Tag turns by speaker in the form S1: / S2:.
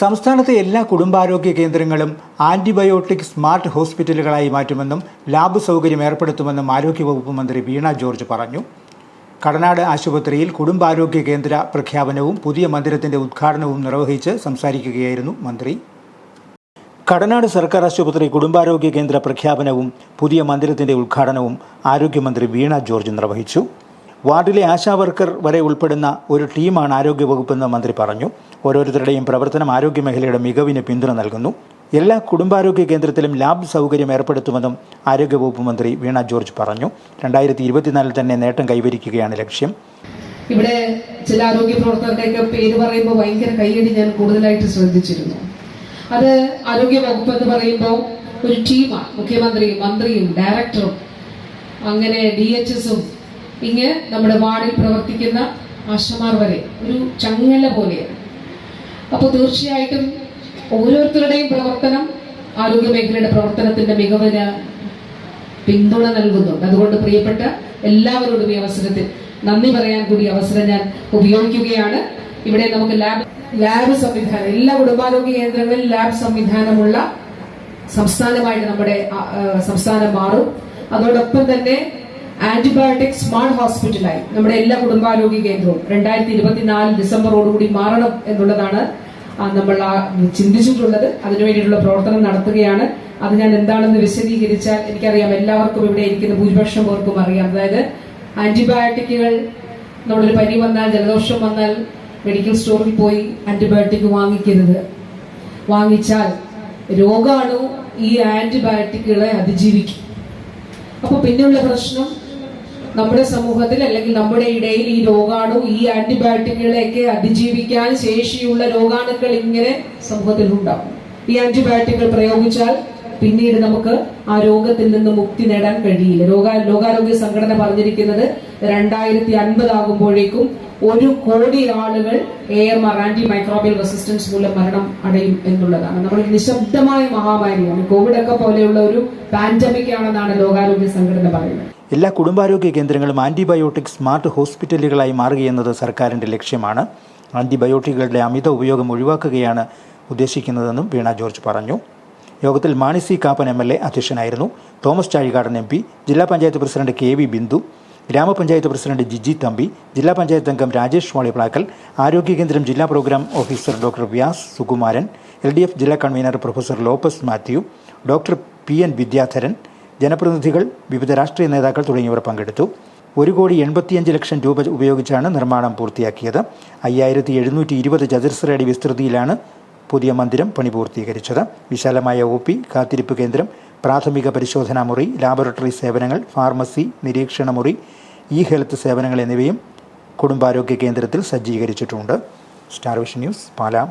S1: സംസ്ഥാനത്തെ എല്ലാ കുടുംബാരോഗ്യ കേന്ദ്രങ്ങളും ആന്റിബയോട്ടിക് സ്മാർട്ട് ഹോസ്പിറ്റലുകളായി മാറ്റുമെന്നും ലാബ് സൗകര്യം ഏർപ്പെടുത്തുമെന്നും ആരോഗ്യവകുപ്പ് മന്ത്രി വീണ ജോർജ് പറഞ്ഞു. കടനാട് ആശുപത്രിയിൽ കുടുംബാരോഗ്യ കേന്ദ്ര പ്രഖ്യാപനവും പുതിയ മന്ദിരത്തിന്റെ ഉദ്ഘാടനവും നിർവഹിച്ച് സംസാരിക്കുകയായിരുന്നു മന്ത്രി. കടനാട് സർക്കാർ ആശുപത്രി കുടുംബാരോഗ്യ കേന്ദ്ര പ്രഖ്യാപനവും പുതിയ മന്ദിരത്തിന്റെ ഉദ്ഘാടനവും ആരോഗ്യമന്ത്രി വീണ ജോർജ് നിർവഹിച്ചു. വാർഡിലെ ആശാവർക്കർ വരെ ഉൾപ്പെടുന്ന ഒരു ടീമാണ് ആരോഗ്യവകുപ്പെന്ന് മന്ത്രി പറഞ്ഞു. ഓരോരുത്തരുടെയും പ്രവർത്തനം ആരോഗ്യമേഖലയുടെ മികവിന് പിന്തുണ നൽകുന്നു. എല്ലാ കുടുംബാരോഗ്യ കേന്ദ്രത്തിലും ലാബ് സൗകര്യം ഏർപ്പെടുത്തുമെന്നും ആരോഗ്യവകുപ്പ് മന്ത്രി വീണ ജോർജ് പറഞ്ഞു. രണ്ടായിരത്തി ഇരുപത്തിനാലിൽ തന്നെ നേട്ടം കൈവരിക്കുകയാണ് ലക്ഷ്യം.
S2: ഇവിടെ ചില ആരോഗ്യ പ്രവർത്തകരുടെയൊക്കെ പേര് പറയുമ്പോൾ ഭയങ്കര കൈയടി ഞാൻ കൂടുതലായിട്ട് ശ്രദ്ധിച്ചിരുന്നു. അത് ആരോഗ്യ വകുപ്പ് എന്ന് പറയുമ്പോൾ ഒരു ടീമാണ് മുഖ്യമന്ത്രിയും മന്ത്രിയും ഡയറക്ടറും അങ്ങനെ ഡി എച്ച് എസും ഇങ്ങനെ നമ്മുടെ വാർഡിൽ പ്രവർത്തിക്കുന്ന ആശമാർ വരെ ഒരു ചങ്ങല പോലെയാണ്. അപ്പോൾ തീർച്ചയായിട്ടും ഓരോരുത്തരുടെയും പ്രവർത്തനം ആരോഗ്യ മേഖലയുടെ പ്രവർത്തനത്തിന്റെ മികവിന് പിന്തുണ നൽകുന്നുണ്ട്. അതുകൊണ്ട് പ്രിയപ്പെട്ട എല്ലാവരോടും ഈ അവസരത്തിൽ നന്ദി പറയാൻ കൂടി അവസരം ഞാൻ ഉപയോഗിക്കുകയാണ്. ഇവിടെ നമുക്ക് ലാബ് ലാബ് സംവിധാനം എല്ലാ കുടുംബാരോഗ്യ കേന്ദ്രങ്ങളിൽ ലാബ് സംവിധാനമുള്ള സംസ്ഥാനമായിട്ട് നമ്മുടെ സംസ്ഥാനം മാറും. അതോടൊപ്പം തന്നെ ആന്റിബയോട്ടിക് സ്മാർട്ട് ഹോസ്പിറ്റലായി നമ്മുടെ എല്ലാ കുടുംബാരോഗ്യ കേന്ദ്രവും രണ്ടായിരത്തി ഇരുപത്തിനാല് ഡിസംബറോടുകൂടി മാറണം എന്നുള്ളതാണ് നമ്മൾ ചിന്തിച്ചിട്ടുള്ളത്. അതിനുവേണ്ടിയിട്ടുള്ള പ്രവർത്തനം നടത്തുകയാണ്. അത് ഞാൻ എന്താണെന്ന് വിശദീകരിച്ചാൽ എനിക്കറിയാം എല്ലാവർക്കും ഇവിടെ ഇരിക്കുന്ന ഭൂരിപക്ഷം പേർക്കും അറിയാം. അതായത് ആന്റിബയോട്ടിക്കുകൾ നമ്മളൊരു പനി വന്നാൽ ജലദോഷം വന്നാൽ മെഡിക്കൽ സ്റ്റോറിൽ പോയി ആന്റിബയോട്ടിക് വാങ്ങിക്കരുത്. വാങ്ങിച്ചാൽ രോഗാണു ഈ ആന്റിബയോട്ടിക്കുകളെ അതിജീവിക്കും. അപ്പൊ പിന്നെയുള്ള പ്രശ്നം നമ്മുടെ സമൂഹത്തിൽ അല്ലെങ്കിൽ നമ്മുടെ ഇടയിൽ ഈ രോഗാണു ഈ ആന്റിബയോട്ടിക്കുകളെയൊക്കെ അതിജീവിക്കാൻ ശേഷിയുള്ള രോഗാണുക്കൾ ഇങ്ങനെ സമൂഹത്തിൽ ഉണ്ടാവും ഈ ആന്റിബയോട്ടിക്കുകൾ പ്രയോഗിച്ചാൽ പിന്നീട് നമുക്ക് ആ രോഗത്തിൽ നിന്ന് മുക്തി നേടാൻ കഴിയില്ല. രോഗ ലോകാരോഗ്യ സംഘടന പറഞ്ഞിരിക്കുന്നത് രണ്ടായിരത്തി അൻപത് ആകുമ്പോഴേക്കും ഒരു കോടി ആളുകൾ A M R antimicrobial resistance മൂലം മരണം അടയും എന്നുള്ളതാണ്. നമ്മൾ നിശബ്ദമായ മഹാമാരിയാണ്. കോവിഡ് ഒക്കെ പോലെയുള്ള ഒരു പാൻഡമിക് ആണെന്നാണ് ലോകാരോഗ്യ സംഘടന പറയുന്നത്.
S1: എല്ലാ കുടുംബാരോഗ്യ കേന്ദ്രങ്ങളും ആന്റിബയോട്ടിക് സ്മാർട്ട് ഹോസ്പിറ്റലുകളായി മാറുകയെന്നത് സർക്കാരിന്റെ ലക്ഷ്യമാണ്. ആന്റിബയോട്ടിക്കുകളുടെ അമിത ഉപയോഗം ഒഴിവാക്കുകയാണ് ഉദ്ദേശിക്കുന്നതെന്നും വീണ ജോർജ് പറഞ്ഞു. യോഗത്തിൽ Mani C Kappan M L A അധ്യക്ഷനായിരുന്നു. തോമസ് ചാഴികാടൻ എം പി ജില്ലാ panchayat president K V Bindu ഗ്രാമപഞ്ചായത്ത് പ്രസിഡന്റ് ജിജി തമ്പി ജില്ലാ പഞ്ചായത്ത് അംഗം രാജേഷ് വാളിപ്ലാക്കൽ ആരോഗ്യ കേന്ദ്രം ജില്ലാ program officer doctor Vyas Sukumaran L D F ജില്ലാ convenor professor Lopez Mathew doctor P N Vidyadharan ജനപ്രതിനിധികൾ വിവിധ രാഷ്ട്രീയ നേതാക്കൾ തുടങ്ങിയവർ പങ്കെടുത്തു. ഒരു കോടി എൺപത്തിയഞ്ച് ലക്ഷം രൂപ ഉപയോഗിച്ചാണ് നിർമ്മാണം പൂർത്തിയാക്കിയത്. അയ്യായിരത്തി എഴുന്നൂറ്റി ഇരുപത് ചതുരശ്ര അടി വിസ്തൃതിയിലാണ് പുതിയ മന്ദിരം പണി പൂർത്തീകരിച്ചത് വിശാലമായ ഒ പി കാത്തിരിപ്പ് കേന്ദ്രം പ്രാഥമിക പരിശോധനാ മുറി ലാബോറട്ടറി സേവനങ്ങൾ ഫാർമസി നിരീക്ഷണ മുറി ഇ ഹെൽത്ത് സേവനങ്ങൾ എന്നിവയും കുടുംബാരോഗ്യ കേന്ദ്രത്തിൽ സജ്ജീകരിച്ചിട്ടുണ്ട്. Star vision news Pala.